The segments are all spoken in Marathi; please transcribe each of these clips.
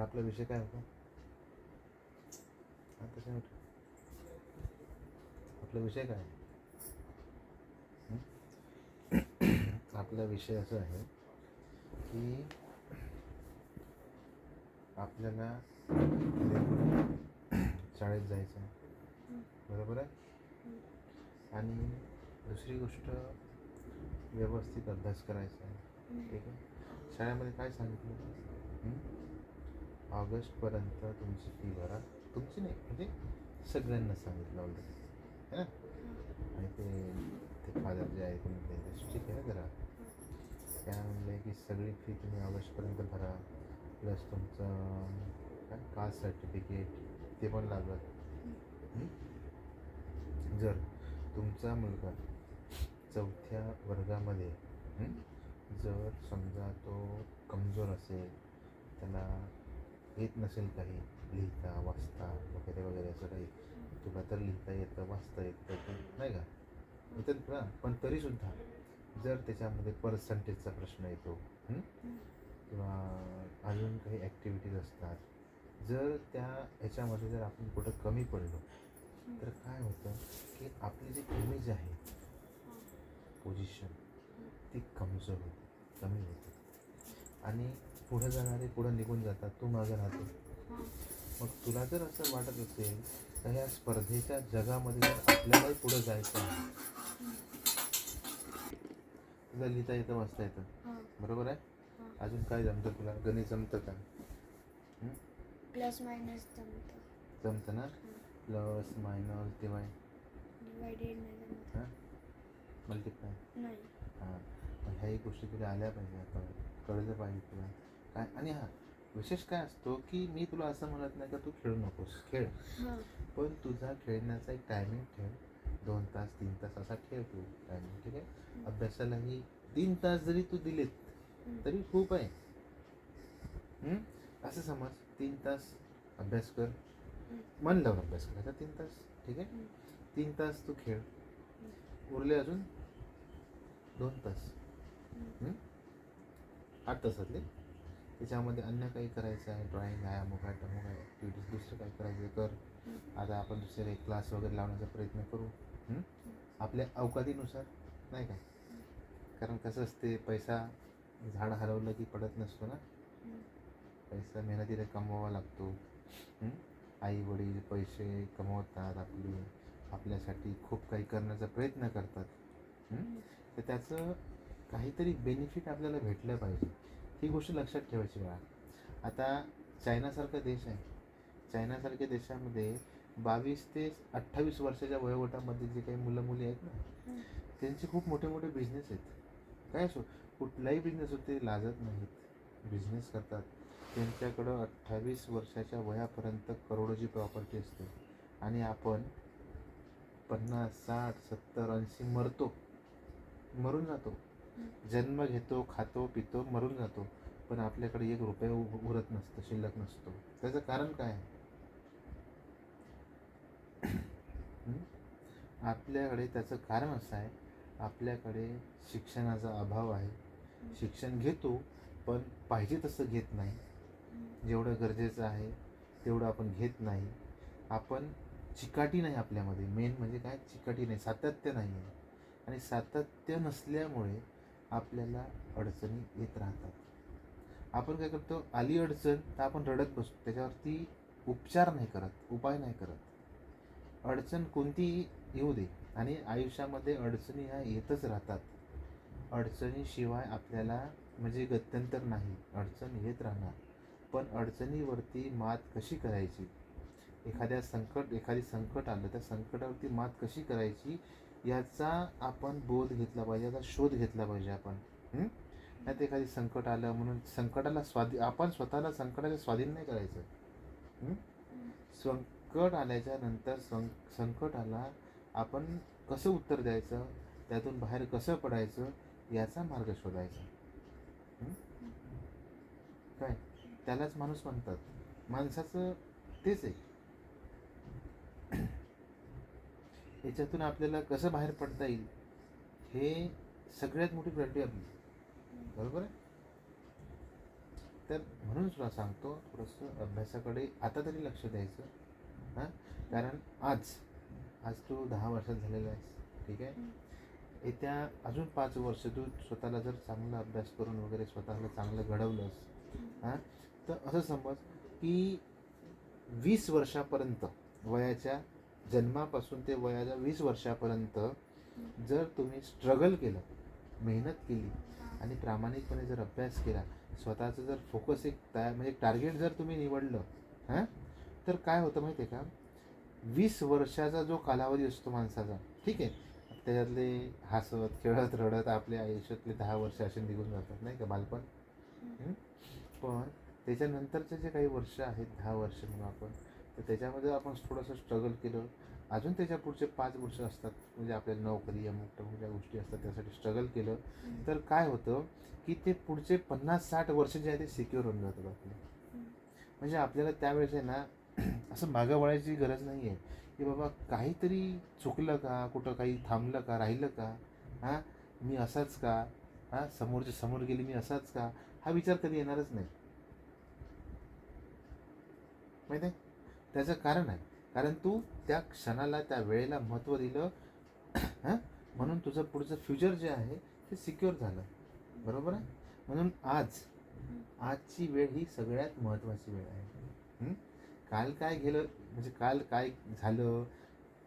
तर आपला विषय काय होता? आता काय नाही. आपला विषय काय? आहे? आपला विषय असा आहे की आपल्याला शाळेत जायचं आहे बरोबर आहे? आणि दुसरी गोष्ट व्यवस्थित अभ्यास करायचा आहे. ठीक आहे? शाळेमध्ये काय सांगितलं? ऑगस्टपर्यंत तुमची फी भरा. तुमची नाही म्हणजे सगळ्यांना सांगितलं ऑलरेडी है ना? आणि ते ते फादर जे आहे तुम्ही ते ठीक आहे ना जरा. त्या म्हणले की सगळी फी तुम्ही ऑगस्टपर्यंत भरा. प्लस तुमचं काय? कास्ट सर्टिफिकेट ते पण लागत जर तुमचा मुलगा चौथ्या वर्गामध्ये जर समजा तो कमजोर असेल त्याला येत नसेल काही लिहिता वाचता वगैरे वगैरे असं काही तुला तर लिहिता येतं वाचता येतं ते नाही का? येतं ना पण तरीसुद्धा जर त्याच्यामध्ये पर्सेंटेजचा प्रश्न येतो किंवा अजून काही ॲक्टिव्हिटीज असतात जर त्या ह्याच्यामध्ये जर आपण कुठं कमी पडलो तर काय होतं की आपली जी इमेज आहे पोझिशन ती कमजोर होते कमी होते. आणि पुढे जाणारे पुढं निघून जातात तू मागं राहतो. मग तुला जर असं वाटत असेल तर ह्या स्पर्धेच्या जगामध्ये जर आपल्यालाही पुढं जायचं आहे. तुला लिहिता येतं वाचता येतं? बरोबर आहे? अजून काय जमतं तुला? गणित जमतं का? प्लस मायनस जमतं. जमतं ना? Plus minus divide. हां? मल्टिप्लाय. हां. ह्याही गोष्टी तुला आल्या पाहिजे आता. कळलं पाहिजे तुला. काय? आणि हां विशेष काय असतो की मी तुला असं म्हणत नाही का तू खेळू नकोस खेळ. पण तुझा खेळण्याचा एक टायमिंग ठेव. दोन तास तीन तास असा खेळ तू टायमिंग ठीक आहे? अभ्यासालाही तीन तास जरी तू दिलेत तरी खूप आहे? असं समज तीन तास अभ्यास कर. मन लावून अभ्यास करायचा तीन तास ठीक आहे? तीन तास तू खेळ. उरले अजून? दोन तास? आठ तासातले? त्याच्यामध्ये अन्य काही करायचं आहे? ड्रॉइंग आहे अमुक आहे तमुक आहे. ॲक्टिव्हिटीज दुसरं काय करायचं कर. आता आपण दुसरे क्लास वगैरे लावण्याचा प्रयत्न करू. आपल्या अवकातीनुसार नाही काय कारण कसं असते पैसा झाड हरवलं की पडत नसतो ना? पैसा मेहनतीला कमवावा लागतो. आई वडील पैसे कमवतात आपली आपल्यासाठी खूप काही करण्याचा प्रयत्न करतात. तर त्याचं काहीतरी बेनिफिट आपल्याला भेटलं पाहिजे. ही गोष्ट लक्षात ठेवायची वेळा आता चायनासारखा देश आहे. चायनासारख्या देशामध्ये बावीस ते अठ्ठावीस वर्षाच्या वयोगटामध्ये जे काही मुलं मुली आहेत ना त्यांचे खूप मोठे मोठे बिझनेस आहेत. काय असो कुठलाही बिझनेस होते लाजत नाहीत. बिझनेस करतात. त्यांच्याकडं अठ्ठावीस वर्षाच्या वयापर्यंत करोडोची प्रॉपर्टी असते. आणि आपण पन्नास साठ सत्तर ऐंशी मरतो. मरून जातो. जन्म घेतो खातो पितो मरून जातो. पण आपल्याकडे एक रुपये उरत नसतं शिल्लक नसतो. त्याचं कारण काय? आपल्याकडे त्याचं कारण असं आहे आपल्याकडे शिक्षणाचा अभाव आहे. शिक्षण घेतो पण पाहिजे तसं घेत नाही. जेवढं गरजेचं आहे तेवढं आपण घेत नाही. आपण चिकाटी नाही आपल्यामध्ये. मेन म्हणजे काय? चिकाटी नाही. सातत्य नाही आहे आणि सातत्य नसल्यामुळे आपल्याला अडचणी येत राहतात. आपण काय करतो? आली अडचण तर आपण रडत बसतो. त्याच्यावरती उपचार नाही करत उपाय नाही करत. अडचण कोणतीही येऊ दे. आणि आयुष्यामध्ये अडचणी ह्या येतच राहतात. अडचणीशिवाय आपल्याला म्हणजे गत्यंतर नाही. अडचण येत राहणार. पण अडचणीवरती मात कशी करायची? एखाद्या संकट एखादी संकट आलं त्या संकटावरती मात कशी करायची? याचा आपण बोध घेतला पाहिजे याचा शोध घेतला पाहिजे आपण. नाही एखादी संकट आलं म्हणून संकटाला स्वाधी आपण स्वतःला संकटाच्या स्वाधीन नाही करायचं. संकट आल्याच्यानंतर सं संकटाला आपण कसं उत्तर द्यायचं? त्यातून बाहेर कसं पडायचं? याचा मार्ग शोधायचा. काय? त्यालाच माणूस म्हणतात. माणसाचं तेच आहे. याच्यातून आपल्याला कसं बाहेर पडता येईल हे सगळ्यात मोठी प्रायोरिटी आपली बरोबर आहे? तर म्हणून तुला सांगतो थोडंसं अभ्यासाकडे आता तरी लक्ष द्यायचं हां? कारण आज आज तू दहा वर्षात झालेला आहेस ठीक आहे? येत्या अजून पाच वर्ष तू स्वतःला जर चांगला अभ्यास करून वगैरे स्वतःला चांगलं घडवलंस हां? तर असं समज की वीस वर्षापर्यंत वयाच्या जन्मापासून ते वयाच्या वीस वर्षापर्यंत जर तुम्ही स्ट्रगल केलं मेहनत केली आणि प्रामाणिकपणे जर अभ्यास केला स्वतःचं जर फोकस एक तयार म्हणजे टार्गेट जर तुम्ही निवडलं हां? तर काय होतं माहिती आहे का? वीस वर्षाचा जो कालावधी असतो माणसाचा ठीक आहे? त्याच्यातले हसत खेळत रडत आपल्या आयुष्यातले दहा वर्ष असे निघून जातात नाही का बालपण? पण त्याच्यानंतरचे जे काही वर्ष आहेत दहा वर्ष म्हणून आपण तर त्याच्यामध्ये आपण थोडंसं स्ट्रगल केलं. अजून त्याच्या पुढचे पाच वर्ष असतात. म्हणजे आपल्याला नोकरी अमुक टमुक ज्या गोष्टी असतात त्यासाठी स्ट्रगल केलं. तर काय होतं की ते पुढचे पन्नास साठ वर्ष जे आहे ते सिक्युअर होऊन जातात आपले. म्हणजे आपल्याला त्यावेळेस आहे ना असं मागं वळायची गरज नाही आहे. की बाबा काहीतरी चुकलं का? कुठं काही थांबलं का? राहिलं का? हां? मी असाच का? हां? समोरच्या समोर गेली मी असाच का? हा विचार कधी येणारच नाही. माहिती आहे? त्याचं कारण आहे. कारण तू त्या क्षणाला त्या वेळेला महत्त्व दिलं हां? म्हणून तुझं पुढचं फ्युचर जे आहे ते सिक्युअर झालं. बरोबर आहे? म्हणून आज आजची वेळ ही सगळ्यात महत्त्वाची वेळ आहे. काल काय गेलं म्हणजे काल काय झालं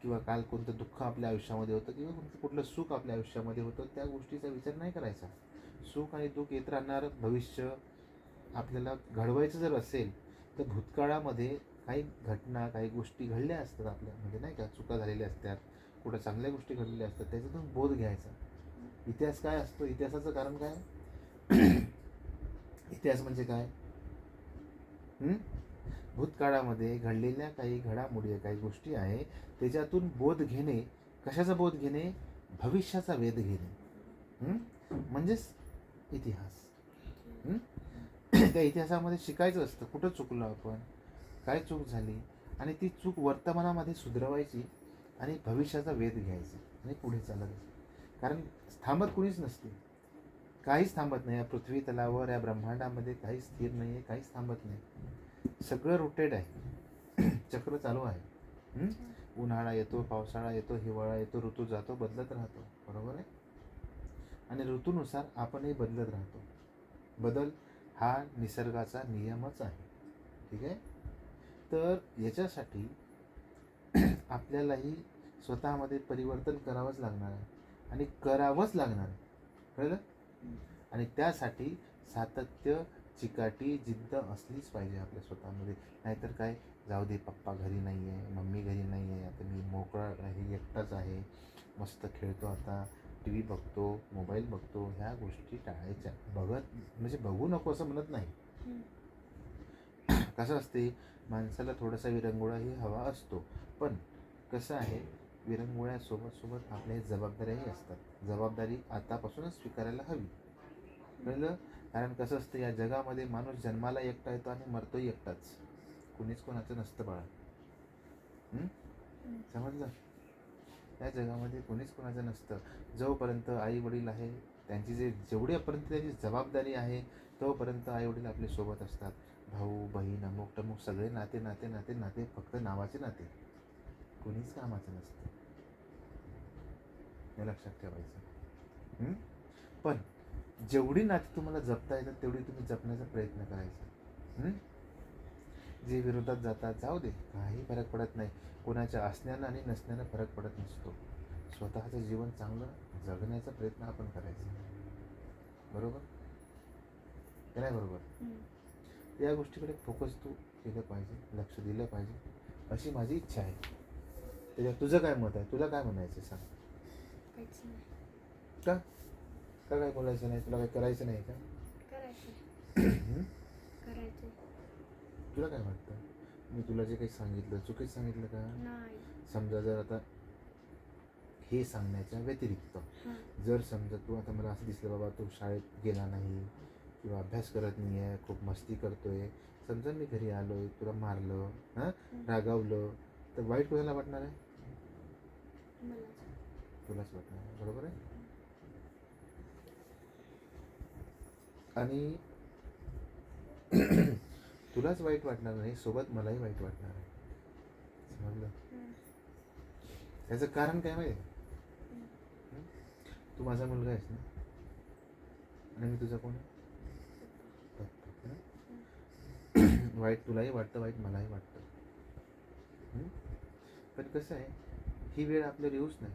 किंवा काल कोणतं दुःख आपल्या आयुष्यामध्ये होतं किंवा कोणतं कुठलं सुख आपल्या आयुष्यामध्ये होतं त्या गोष्टीचा विचार नाही करायचा. सुख आणि दुःख येत राहणार भविष्य आपल्याला घडवायचं जर असेल तर भूतकाळामध्ये काही घटना काही गोष्टी घडल्या असतात आपल्या म्हणजे नाही का चुका झालेल्या असतात कुठं चांगल्या गोष्टी घडलेल्या असतात त्याच्यातून बोध घ्यायचा. इतिहास काय असतो? इतिहासाचं कारण काय? इतिहास म्हणजे काय? भूतकाळामध्ये घडलेल्या काही घडामोडी काही गोष्टी आहे त्याच्यातून बोध घेणे. कशाचा बोध घेणे? भविष्याचा वेध घेणे. म्हणजेच इतिहास. त्या इतिहासामध्ये शिकायचं असतं. कुठं चुकलो आपण? काय चूक झाली आणि ती चूक वर्तमानामध्ये सुधरवायची आणि भविष्याचा वेध घ्यायचा आणि पुढे चालत कारण थांबत कुणीच नसते. काहीच थांबत नाही. या पृथ्वी तलावर या ब्रह्मांडामध्ये काहीच स्थिर नाही आहे काहीच थांबत नाही. सगळं रोटेड आहे. चक्र चालू आहे. उन्हाळा येतो पावसाळा येतो हिवाळा येतो ऋतू जातो बदलत राहतो. बरोबर आहे? आणि ऋतूनुसार आपणही बदलत राहतो. बदल हा निसर्गाचा नियमच आहे. ठीक आहे? तर याच्यासाठी आपल्यालाही स्वतःमध्ये परिवर्तन करावंच लागणार आहे आणि करावंच लागणार आहे. कळलं? आणि त्यासाठी सातत्य चिकाटी जिद्द असलीच पाहिजे आपल्या स्वतःमध्ये. नाहीतर काय? जाऊ दे पप्पा घरी नाही आहे मम्मी घरी नाही आहे आता मी मोकळा आहे एकटाच आहे मस्त खेळतो आता टी व्ही बघतो मोबाईल बघतो ह्या गोष्टी टाळायच्या. बघत म्हणजे बघू नको असं म्हणत नाही. कसं असते? माणसाला थोडासा विरंगुळाही हवा असतो. पण कसं आहे विरंगुळ्यासोबत सोबत आपल्या जबाबदाऱ्याही असतात. जबाबदारी आतापासूनच स्वीकारायला हवी. कळलं? कारण कसं असतं या जगामध्ये माणूस जन्माला एकटा येतो आणि मरतोही एकटाच. कुणीच कोणाचं नसतं बाळा. समजलं? या जगामध्ये कोणीच कोणाचं नसतं. जोपर्यंत आई वडील आहे त्यांची जे जेवढ्यापर्यंत त्यांची जबाबदारी आहे तोपर्यंत आई वडील आपले सोबत असतात. भाऊ बहीण अमुक टमुक सगळे नाते नाते नाते नाते फक्त नावाचे नाते. कोणीच कामाचं नसतं. हे लक्षात ठेवायचं. पण जेवढी नाती तुम्हाला जपता येतात तेवढी तुम्ही जपण्याचा प्रयत्न करायचा. जे विरोधात जातात जाऊ दे काही फरक पडत नाही. कोणाच्या असण्यानं आणि नसण्यानं फरक पडत नसतो. स्वतःचं जीवन चांगलं जगण्याचा प्रयत्न आपण करायचा. बरोबर? नाही बरोबर? या गोष्टीकडे फोकस तू केलं पाहिजे लक्ष दिलं पाहिजे अशी माझी इच्छा आहे. त्याच्यात तुझं काय मत आहे? तुला काय म्हणायचं सांग. का? का काय बोलायचं नाही? तुला काय करायचं नाही का? तुला काय वाटतं? मी तुला जे काही सांगितलं चुकीचं सांगितलं का? समजा जर आता हे सांगण्याच्या व्यतिरिक्त जर समजा तू आता मला असं दिसलं बाबा तू शाळेत गेला नाही किंवा अभ्यास करत नाही आहे खूप मस्ती करतोय समजा मी घरी आलोय तुला मारलं हां? रागावलं तर वाईट कोणाला वाटणार आहे? तुलाच वाटणार आहे बरोबर आहे? आणि तुलाच वाईट वाटणार नाही सोबत मलाही वाईट वाटणार आहे. समजलं. त्याचं कारण काय माहिती? आहे? तू माझा मुलगा आहेस ना? आणि मी तुझा कोण आहे? पप्पा, हं? वाईट तुलाही वाटतं वाईट मलाही वाटतं. पण कसं आहे ही वेळ आपल्याला येऊच नाही.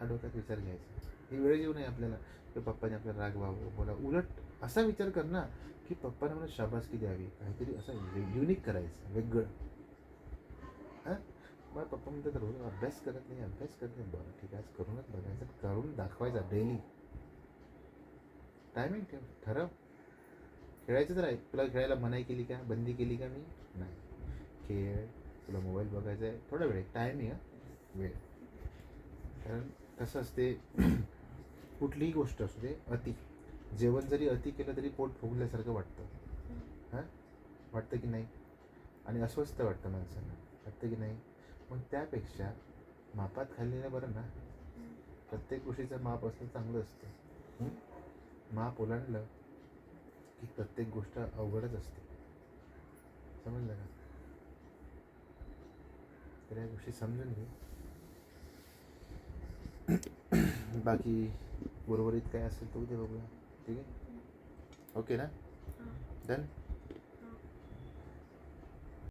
हा डोक्यात विचार घ्यायचा. ही वेळ येऊ नये आपल्याला की पप्पाने आपल्याला राग व्हावं बोला. उलट असा विचार कर ना की पप्पाने मला शाबासकी द्यावी. काहीतरी असं युनिक करायचं वेगळं. हां? मग पप्पा म्हणतात रोज अभ्यास करत नाही अभ्यास करत नाही. बरं ठीक आहे करूनच बघायचं. करून दाखवायचा डेली टायमिंग ठेव ठरव. खेळायचं तर आहे. तुला खेळायला मनाई केली का? बंदी केली का मी? नाही. खेळ तुला मोबाईल बघायचा आहे. थोडा वेळ टाईम आहे वेळ. कारण कसं असते कुठलीही गोष्ट असू दे अति. जेवण जरी अति केलं तरी पोट फुगल्यासारखं वाटतं. हां? वाटतं की नाही? आणि अस्वस्थ वाटतं माणसांना वाटतं की नाही? मग त्यापेक्षा मापात खाल्लेलं बरं ना. प्रत्येक गोष्टीचं माप असणं चांगलं असतं. माप ओलांडलं की प्रत्येक गोष्ट अवघडच असते. समजलं का? तर या गोष्टी समजून घे. बाकी उर्वरित काय असेल तर उद्या बघूया. ठीक आहे? ओके ना? हां. डन?